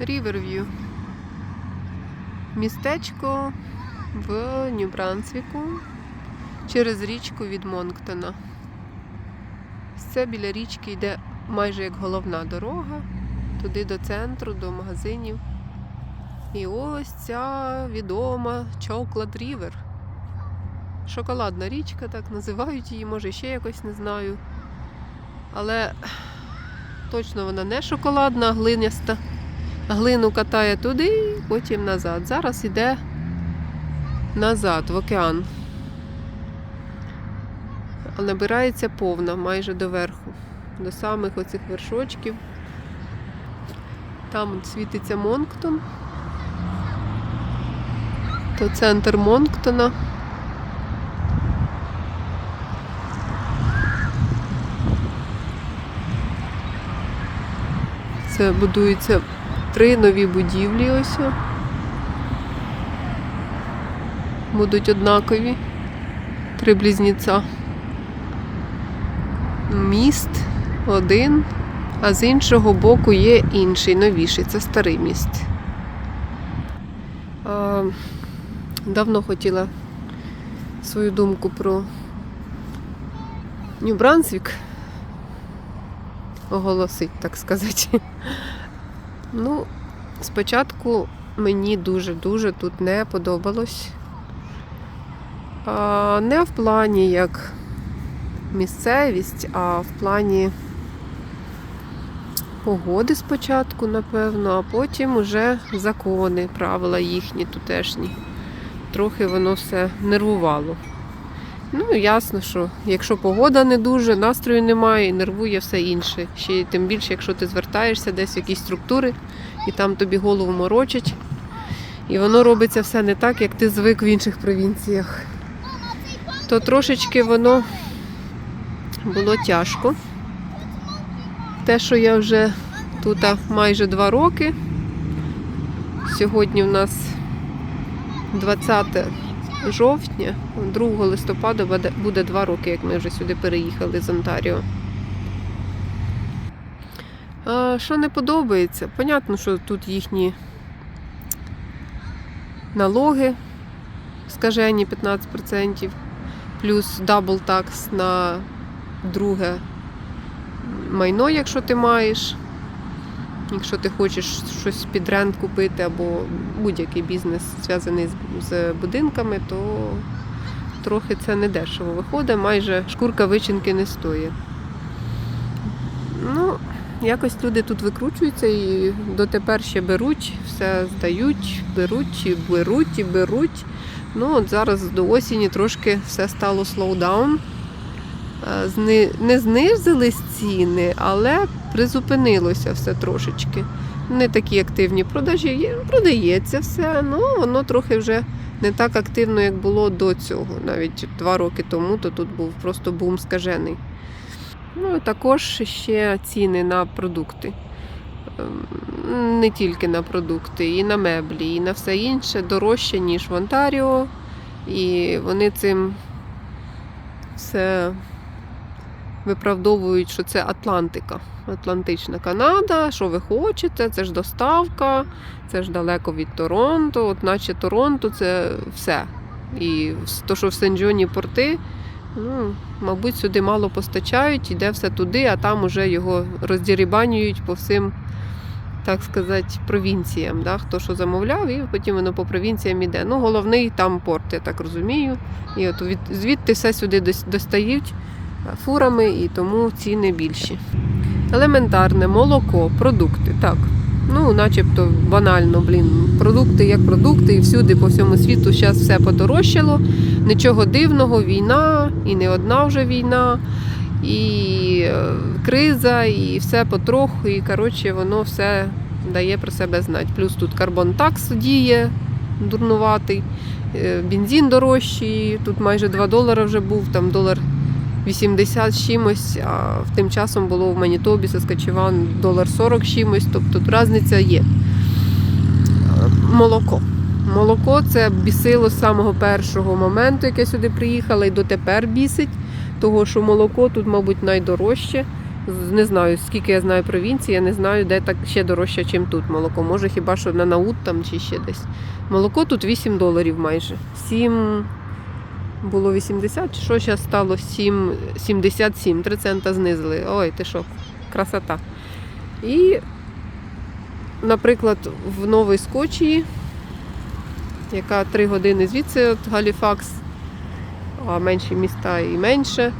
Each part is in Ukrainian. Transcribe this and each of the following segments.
Ріверв'ю. Містечко в Нью-Брансвіку через річку від Монктона. Це біля річки йде майже як головна дорога, туди до центру, до магазинів. І ось ця відома Chocolate River. Шоколадна річка, так називають її, може ще якось не знаю. Але точно вона не шоколадна, а глиняста. Глину катає туди, потім назад. Зараз іде назад, в океан. Набирається повна, майже до верху, до самих оцих вершочків. Там світиться Монктон. То центр Монктона. Це будуються три нові будівлі ось. Будуть однакові. Три близнеця. Міст один, а з іншого боку є інший, новіший. Це старий міст. А, давно хотіла свою думку про Нью-Брансвік оголосити, так сказати. Ну, спочатку мені дуже-дуже тут не подобалось. Не в плані як місцевість, а в плані погоди спочатку, напевно, а потім уже закони, правила їхні тутешні. Трохи воно все нервувало. Ну, ясно, що якщо погода не дуже, настрою немає, нервує все інше. Ще тим більше, якщо ти звертаєшся десь в якісь структури, і там тобі голову морочать. І воно робиться все не так, як ти звик в інших провінціях. То трошечки воно було тяжко. Те, що я вже тут майже два роки. Сьогодні в нас 20 жовтня, 2 листопада буде- буде два роки, як ми вже сюди переїхали з Онтаріо. Що не подобається? Понятно, що тут їхні налоги скажені 15%, плюс дабл такс на друге майно, якщо ти маєш. Якщо ти хочеш щось під рент купити або будь-який бізнес зв'язаний з, будинками, то трохи це не дешево виходить, майже шкурка вичинки не стоїть. Ну, якось люди тут викручуються і дотепер ще беруть, все здають, беруть і беруть і беруть. Ну, от зараз до осені трошки все стало слоудаун. Е, Не знизились ціни, але призупинилося все трошечки. Не такі активні продажі, продається все, ну воно трохи вже не так активно, як було до цього. Навіть два роки тому, то тут був просто бум скажений. Ну, також ще ціни на продукти. Ем, Не тільки на продукти, і на меблі, і на все інше дорожче, ніж в Онтаріо. І вони цим все виправдовують, що це Атлантика, Атлантична Канада. Що ви хочете? Це ж доставка, це ж далеко від Торонто. От наче Торонто це все. І то, що в Сен-Джоні порти, ну, мабуть, сюди мало постачають, йде все туди, а там уже його роздірібанюють по всім, так сказати, провінціям. Да? Хто що замовляв, і потім воно по провінціям іде. Ну, головний там порт, я так розумію. І от від, звідти все сюди достають фурами, і тому ціни більші. Елементарне, молоко, продукти, так. Ну, начебто банально, блін. Продукти як продукти, і всюди по всьому світу зараз все подорожчало. Нічого дивного, війна, і не одна вже війна, і е, криза, і все потроху, і коротше, воно все дає про себе знати. Плюс тут карбон такс діє дурнуватий, е, бензин дорожчий, тут майже 2 долари вже був, там долар 80 з чимось, а тим часом було в Манітобі, Саскачеван долар 40 чимось, тобто тут різниця є. Молоко. Молоко це бісило з самого першого моменту, як я сюди приїхала, і дотепер бісить, того що молоко тут, мабуть, найдорожче. Не знаю, скільки я знаю провінції, я не знаю, де так ще дорожче, ніж тут молоко. Може хіба що на наут там чи ще десь. Молоко тут 8 доларів майже. 7 було 80, чи що зараз стало 7, 77, 3 цента знизили. Ой, ти що, красота. І, наприклад, в Новій Скочії, яка 3 години звідси від Галіфакс, а менші міста і менше,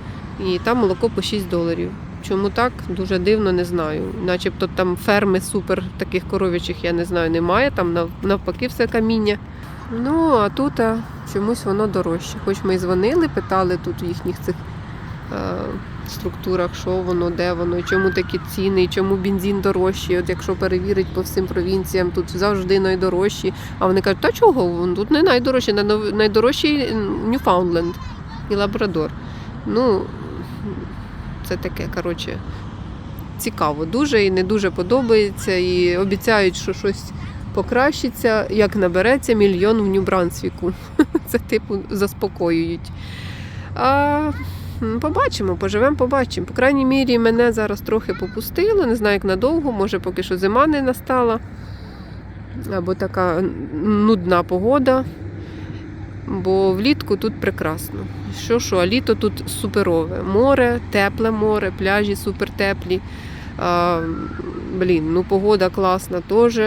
і там молоко по 6 доларів. Чому так? Дуже дивно, не знаю. Начебто там ферми супер таких коров'ячих, я не знаю, немає. Там навпаки все каміння. Ну, а тут чомусь воно дорожче. Хоч ми і дзвонили, питали тут в їхніх цих е, структурах, що воно, де воно, чому такі ціни, чому бензин дорожчий. От якщо перевірить по всім провінціям, тут завжди найдорожчі. А вони кажуть, та чого? Вон Тут не найдорожчі, най- найдорожчий Ньюфаундленд і Лабрадор. Ну, це таке, коротше, цікаво дуже і не дуже подобається. І обіцяють, що щось покращиться, як набереться мільйон в Нью-Брансвіку. Це типу заспокоюють. А, побачимо, поживемо, побачимо. По крайній мірі, мене зараз трохи попустило, не знаю, як надовго, може, поки що зима не настала. Або така нудна погода. Бо влітку тут прекрасно. Що, що, а літо тут суперове. Море, тепле море, пляжі супертеплі. А, блін, ну погода класна теж.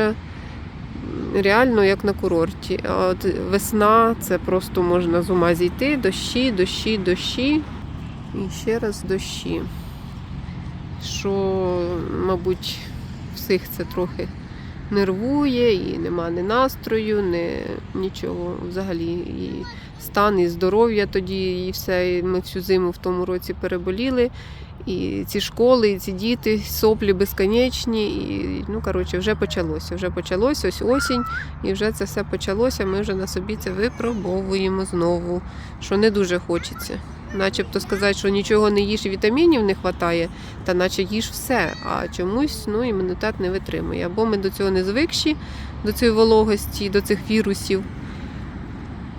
Реально як на курорті. А от весна це просто можна з ума зійти. Дощі, дощі, дощі. І ще раз дощі. Що, мабуть, всіх це трохи нервує, і нема ні настрою, ні нічого взагалі. І стан, і здоров'я тоді, і все. І ми всю зиму в тому році переболіли. І ці школи, і ці діти, соплі безконечні. І, ну, коротше, вже почалося. Вже почалося, ось осінь, і вже це все почалося. Ми вже на собі це випробовуємо знову, що не дуже хочеться. Начебто сказати, що нічого не їж вітамінів не вистачає, та наче їж все, а чомусь ну, імунітет не витримує. Або ми до цього не звикші, до цієї вологості, до цих вірусів.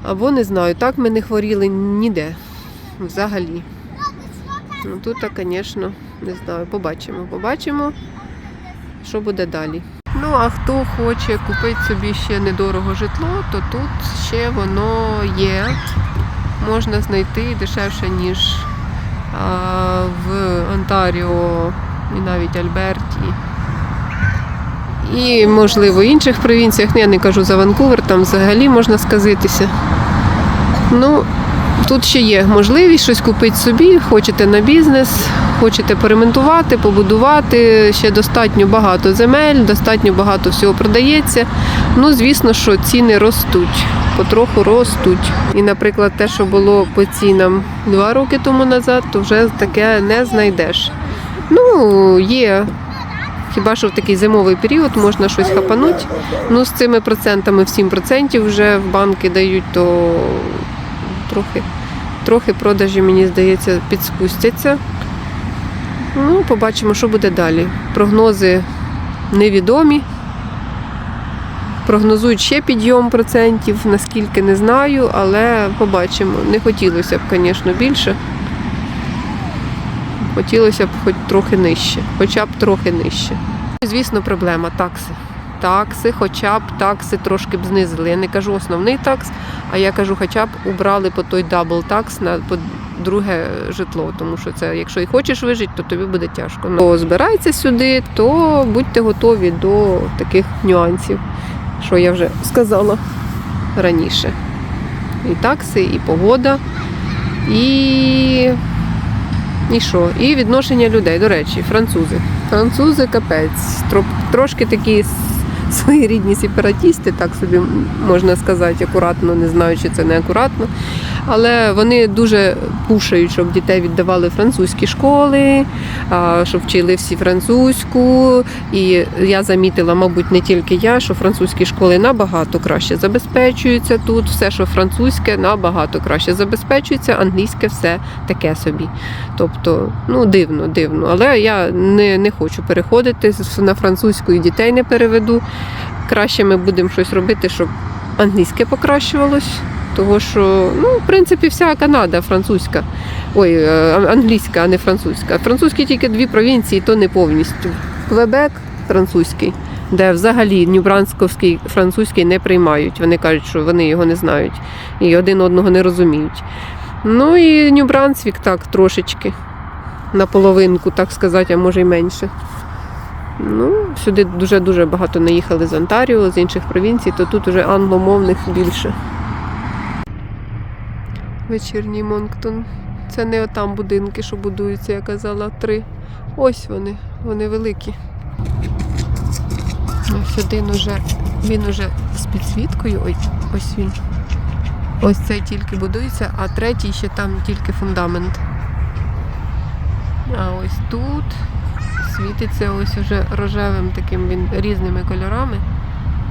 Або не знаю, так ми не хворіли ніде взагалі. Ну, тут, звісно, не знаю, побачимо. Побачимо, що буде далі. Ну, а хто хоче купити собі ще недорого житло, то тут ще воно є. Можна знайти дешевше, ніж а, в Онтаріо і навіть Альберті. І, можливо, в інших провінціях. Ну, я не кажу за Ванкувер, там взагалі можна сказитися. Ну, Тут ще є можливість щось купити собі, хочете на бізнес, хочете поремонтувати, побудувати. Ще достатньо багато земель, достатньо багато всього продається. Ну, звісно, що ціни ростуть, потроху ростуть. І, наприклад, те, що було по цінам два роки тому назад, то вже таке не знайдеш. Ну, є. Хіба що в такий зимовий період можна щось хапануть. Ну, з цими процентами в 7% вже в банки дають, то трохи, трохи продажі, мені здається, підспустяться. Ну, побачимо, що буде далі. Прогнози невідомі. Прогнозують ще підйом процентів, наскільки не знаю, але побачимо. Не хотілося б, звісно, більше. Хотілося б хоч трохи нижче, хоча б трохи нижче. Звісно, проблема такси. Такси, хоча б такси трошки б знизили. Я не кажу основний такс, а я кажу, хоча б убрали по той дабл такс на по друге житло. Тому що це, якщо і хочеш вижити, то тобі буде тяжко. Ну, збирається сюди, то будьте готові до таких нюансів, що я вже сказала раніше. І такси, і погода, і. І що? І відношення людей. До речі, французи. Французи капець. Тро- Трошки такі своєрідні сепаратісти, так собі можна сказати, акуратно, не знаю, чи це не акуратно. Але вони дуже пушають, щоб дітей віддавали французькі школи, щоб вчили всі французьку. І я замітила, мабуть, не тільки я, що французькі школи набагато краще забезпечуються тут. Все, що французьке, набагато краще забезпечується, англійське все таке собі. Тобто, ну дивно, дивно. Але я не, не хочу переходити на французьку і дітей не переведу. Краще ми будемо щось робити, щоб англійське покращувалось. Того що, ну, в принципі, вся Канада французька. Ой, е, англійська, а не французька. Французькі тільки дві провінції, то не повністю. Квебек французький, де взагалі нюбрансковський французький не приймають. Вони кажуть, що вони його не знають і один одного не розуміють. Ну і Нью-Брансвік так трошечки. Наполовинку, так сказати, а може й менше. Ну, сюди дуже-дуже багато наїхали з Онтаріо, з інших провінцій, то тут уже англомовних більше. Вечірній Монктон. Це не отам будинки, що будуються, я казала, три. Ось вони, вони великі. Ось один уже, він уже з підсвіткою. Ой, ось він. Ось цей тільки будується, а третій ще там тільки фундамент. А ось тут світиться ось уже рожевим таким він різними кольорами.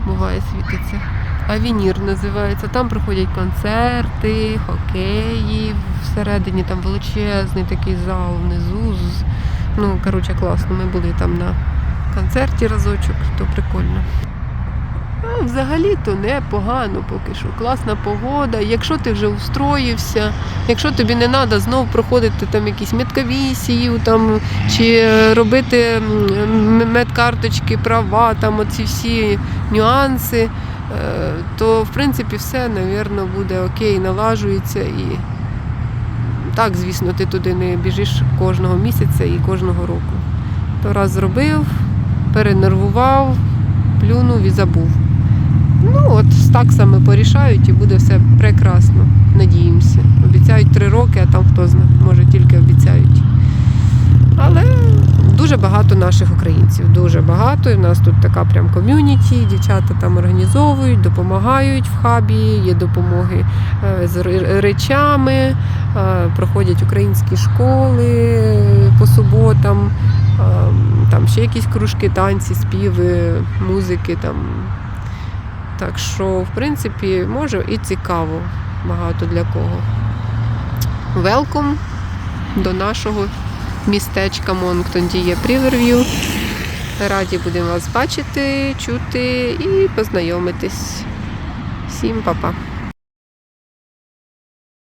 Буває світиться. Авінір називається. Там проходять концерти, хокеї. Всередині там величезний такий зал внизу. Ну, коротше, класно. Ми були там на концерті разочок, то прикольно. А, взагалі-то непогано поки що. Класна погода. Якщо ти вже устроївся, якщо тобі не треба знов проходити там якісь медкомісії там, чи робити медкарточки, права, там оці всі нюанси, то в принципі все, мабуть, буде окей, налажується і. Так, звісно, ти туди не біжиш кожного місяця і кожного року. То раз зробив, перенервував, плюнув і забув. Ну, от так саме порішають і буде все прекрасно. Надіємося. Обіцяють три роки, а там хто знає, може тільки обіцяють. Але дуже багато наших українців, дуже багато. І в нас тут така прям ком'юніті, дівчата там організовують, допомагають в хабі, є допомоги е, з речами, е, проходять українські школи по суботам, е, там ще якісь кружки, танці, співи, музики там. Так що, в принципі, може і цікаво багато для кого. Велком до нашого містечка Монктон діє Пріверв'ю. Раді будемо вас бачити, чути і познайомитись. Всім па-па!